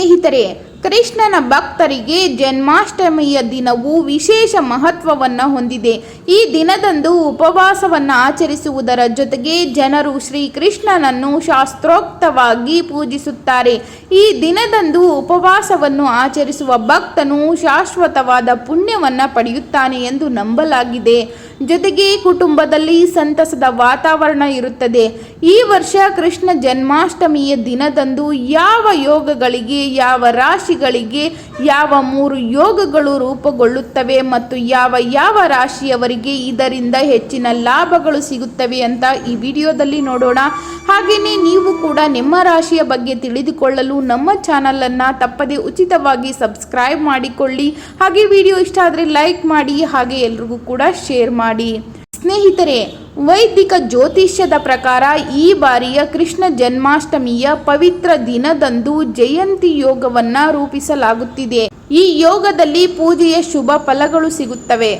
ಸ್ನೇಹಿತರೆ ಕೃಷ್ಣನ ಭಕ್ತರಿಗೆ ಜನ್ಮಾಷ್ಟಮಿಯ ದಿನವು ವಿಶೇಷ ಮಹತ್ವವನ್ನು ಹೊಂದಿದೆ. ಈ ದಿನದಂದು ಉಪವಾಸವನ್ನು ಆಚರಿಸುವುದರ ಜೊತೆಗೆ ಜನರು ಶ್ರೀಕೃಷ್ಣನನ್ನು ಶಾಸ್ತ್ರೋಕ್ತವಾಗಿ ಪೂಜಿಸುತ್ತಾರೆ. ಈ ದಿನದಂದು ಉಪವಾಸವನ್ನು ಆಚರಿಸುವ ಭಕ್ತನು ಶಾಶ್ವತವಾದ ಪುಣ್ಯವನ್ನು ಪಡೆಯುತ್ತಾನೆ ಎಂದು ನಂಬಲಾಗಿದೆ. ಜೊತೆಗೆ ಕುಟುಂಬದಲ್ಲಿ ಸಂತಸದ ವಾತಾವರಣ ಇರುತ್ತದೆ. ಈ ವರ್ಷ ಕೃಷ್ಣ ಜನ್ಮಾಷ್ಟಮಿಯ ದಿನದಂದು ಯಾವ ಯೋಗಗಳಿಗೆ, ಯಾವ ರಾಶಿಗಳಿಗೆ ಯಾವ ಮೂರು ಯೋಗಗಳು ರೂಪುಗೊಳ್ಳುತ್ತವೆ ಮತ್ತು ಯಾವ ಯಾವ ರಾಶಿಯವರಿಗೆ ಇದರಿಂದ ಹೆಚ್ಚಿನ ಲಾಭಗಳು ಸಿಗುತ್ತವೆ ಅಂತ ಈ ವಿಡಿಯೋದಲ್ಲಿ ನೋಡೋಣ. ಹಾಗೆಯೇ ನೀವು ಕೂಡ ನಿಮ್ಮ ರಾಶಿಯ ಬಗ್ಗೆ ತಿಳಿದುಕೊಳ್ಳಲು ನಮ್ಮ ಚಾನಲನ್ನು ತಪ್ಪದೆ ಉಚಿತವಾಗಿ ಸಬ್ಸ್ಕ್ರೈಬ್ ಮಾಡಿಕೊಳ್ಳಿ. ಹಾಗೆ ವಿಡಿಯೋ ಇಷ್ಟ ಆದರೆ ಲೈಕ್ ಮಾಡಿ, ಹಾಗೆ ಎಲ್ರಿಗೂ ಕೂಡ ಶೇರ್ ಮಾಡಿ. ಸ್ನೇಹಿತರೆ, ವೈದಿಕ ಜ್ಯೋತಿಷ್ಯದ ಪ್ರಕಾರ ಈ ಬಾರಿಯ ಕೃಷ್ಣ ಜನ್ಮಾಷ್ಟಮಿಯ ಪವಿತ್ರ ದಿನದಂದು ಜಯಂತಿ ಯೋಗವನ್ನ ರೂಪಿಸಲಾಗುತ್ತಿದೆ. ಈ ಯೋಗದಲ್ಲಿ ಪೂಜೆಯ ಶುಭ ಫಲಗಳು ಸಿಗುತ್ತವೆ.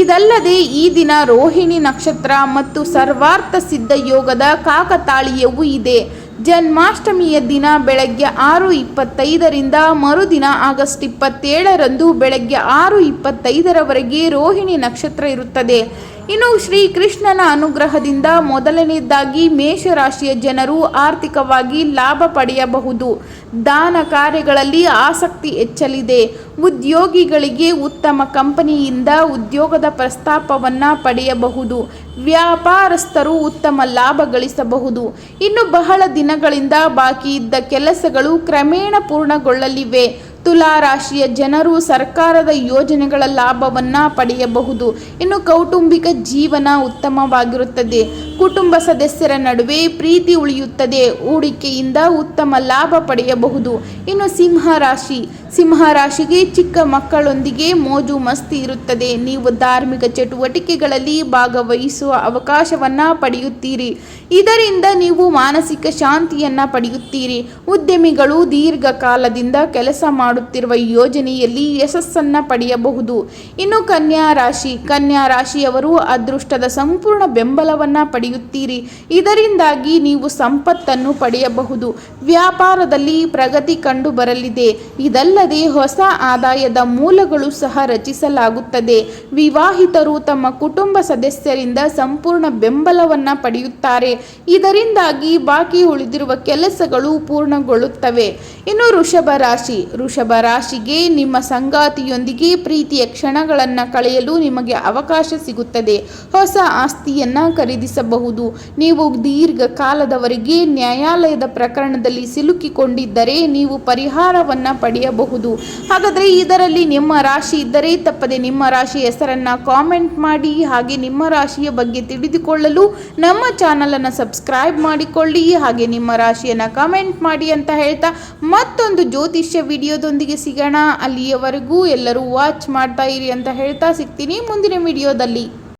ಇದಲ್ಲದೆ ಈ ದಿನ ರೋಹಿಣಿ ನಕ್ಷತ್ರ ಮತ್ತು ಸರ್ವಾರ್ಥ ಸಿದ್ಧ ಯೋಗದ ಕಾಕತಾಳೀಯವೂ ಇದೆ. ಜನ್ಮಾಷ್ಟಮಿಯ ದಿನ ಬೆಳಗ್ಗೆ ಆರು ಇಪ್ಪತ್ತೈದರಿಂದ ಮರುದಿನ ಆಗಸ್ಟ್ ಇಪ್ಪತ್ತೇಳರಂದು ಬೆಳಗ್ಗೆ ಆರು ಇಪ್ಪತ್ತೈದರವರೆಗೆ ರೋಹಿಣಿ ನಕ್ಷತ್ರ ಇರುತ್ತದೆ. ಇನ್ನು ಶ್ರೀಕೃಷ್ಣನ ಅನುಗ್ರಹದಿಂದ ಮೊದಲನೇದಾಗಿ ಮೇಷರಾಶಿಯ ಜನರು ಆರ್ಥಿಕವಾಗಿ ಲಾಭ ಪಡೆಯಬಹುದು. ದಾನ ಕಾರ್ಯಗಳಲ್ಲಿ ಆಸಕ್ತಿ ಹೆಚ್ಚಲಿದೆ. ಉದ್ಯೋಗಿಗಳಿಗೆ ಉತ್ತಮ ಕಂಪನಿಯಿಂದ ಉದ್ಯೋಗದ ಪ್ರಸ್ತಾಪವನ್ನು ಪಡೆಯಬಹುದು. ವ್ಯಾಪಾರಸ್ಥರು ಉತ್ತಮ ಲಾಭ ಗಳಿಸಬಹುದು. ಇನ್ನು ಬಹಳ ದಿನಗಳಿಂದ ಬಾಕಿ ಇದ್ದ ಕೆಲಸಗಳು ಕ್ರಮೇಣ ಪೂರ್ಣಗೊಳ್ಳಲಿವೆ. ತುಲಾ ರಾಶಿಯ ಜನರು ಸರ್ಕಾರದ ಯೋಜನೆಗಳ ಲಾಭವನ್ನು ಪಡೆಯಬಹುದು. ಇನ್ನು ಕೌಟುಂಬಿಕ ಜೀವನ ಉತ್ತಮವಾಗಿರುತ್ತದೆ. ಕುಟುಂಬ ಸದಸ್ಯರ ನಡುವೆ ಪ್ರೀತಿ ಉಳಿಯುತ್ತದೆ. ಹೂಡಿಕೆಯಿಂದ ಉತ್ತಮ ಲಾಭ ಪಡೆಯಬಹುದು. ಇನ್ನು ಸಿಂಹ ರಾಶಿ. ಸಿಂಹ ರಾಶಿಗೆ ಚಿಕ್ಕ ಮಕ್ಕಳೊಂದಿಗೆ ಮೋಜು ಮಸ್ತಿ ಇರುತ್ತದೆ. ನೀವು ಧಾರ್ಮಿಕ ಚಟುವಟಿಕೆಗಳಲ್ಲಿ ಭಾಗವಹಿಸುವ ಅವಕಾಶವನ್ನು ಪಡೆಯುತ್ತೀರಿ. ಇದರಿಂದ ನೀವು ಮಾನಸಿಕ ಶಾಂತಿಯನ್ನು ಪಡೆಯುತ್ತೀರಿ. ಉದ್ಯಮಿಗಳು ದೀರ್ಘಕಾಲದಿಂದ ಕೆಲಸ ಮಾಡುತ್ತಿರುವ ಯೋಜನೆಯಲ್ಲಿ ಯಶಸ್ಸನ್ನು ಪಡೆಯಬಹುದು. ಇನ್ನು ಕನ್ಯಾ ರಾಶಿ, ಕನ್ಯಾ ರಾಶಿಯವರು ಅದೃಷ್ಟದ ಸಂಪೂರ್ಣ ಬೆಂಬಲವನ್ನು ಪಡೆಯುತ್ತೀರಿ. ಇದರಿಂದಾಗಿ ನೀವು ಸಂಪತ್ತನ್ನು ಪಡೆಯಬಹುದು. ವ್ಯಾಪಾರದಲ್ಲಿ ಪ್ರಗತಿ ಕಂಡು ಬರಲಿದೆ ಇದಲ್ಲದೆ ಹೊಸ ಆದಾಯದ ಮೂಲಗಳು ಸಹ ರಚಿಸಲಾಗುತ್ತದೆ. ವಿವಾಹಿತರು ತಮ್ಮ ಕುಟುಂಬ ಸದಸ್ಯರಿಂದ ಸಂಪೂರ್ಣ ಬೆಂಬಲವನ್ನು ಪಡೆಯುತ್ತಾರೆ. ಇದರಿಂದಾಗಿ ಬಾಕಿ ಉಳಿದಿರುವ ಕೆಲಸಗಳು ಪೂರ್ಣಗೊಳ್ಳುತ್ತವೆ. ಇನ್ನು ವೃಷಭ ರಾಶಿ, ವೃಷಭ ರಾಶಿಗೆ ನಿಮ್ಮ ಸಂಗಾತಿಯೊಂದಿಗೆ ಪ್ರೀತಿಯ ಕ್ಷಣಗಳನ್ನು ಕಳೆಯಲು ನಿಮಗೆ ಅವಕಾಶ ಸಿಗುತ್ತದೆ. ಹೊಸ ಆಸ್ತಿಯನ್ನು ಖರೀದಿಸಬಹುದು. ನೀವು ದೀರ್ಘಕಾಲದವರೆಗೆ ನ್ಯಾಯಾಲಯದ ಪ್ರಕರಣದಲ್ಲಿ ಸಿಲುಕಿಕೊಂಡಿದ್ದರೆ ನೀವು ಪರಿಹಾರವನ್ನು ಪಡೆಯಬಹುದು. ಹಾಗಾದರೆ ಇದರಲ್ಲಿ ನಿಮ್ಮ ರಾಶಿ ಇದ್ದರೆ ತಪ್ಪದೆ ನಿಮ್ಮ ರಾಶಿ ಹೆಸರನ್ನು ಕಾಮೆಂಟ್ ಮಾಡಿ, ಹಾಗೆ ನಿಮ್ಮ ರಾಶಿಯ ಬಗ್ಗೆ ತಿಳಿದುಕೊಳ್ಳಲು ನಮ್ಮ ಚಾನಲನ್ನು ಸಬ್ಸ್ಕ್ರೈಬ್ ಮಾಡಿಕೊಳ್ಳಿ, ಹಾಗೆ ನಿಮ್ಮ ರಾಶಿಯನ್ನು ಕಾಮೆಂಟ್ ಮಾಡಿ ಅಂತ ಹೇಳ್ತಾ ಮತ್ತೊಂದು ಜ್ಯೋತಿಷ್ಯ ವಿಡಿಯೋದೊಂದಿಗೆ ಸಿಗೋಣ. ಅಲ್ಲಿಯವರೆಗೂ ಎಲ್ಲರೂ ವಾಚ್ ಮಾಡ್ತಾ ಇರಿ ಅಂತ ಹೇಳ್ತಾ ಸಿಗ್ತೀನಿ. ಮುಂದಿನ ವಿಡಿಯೋದಲ್ಲಿ.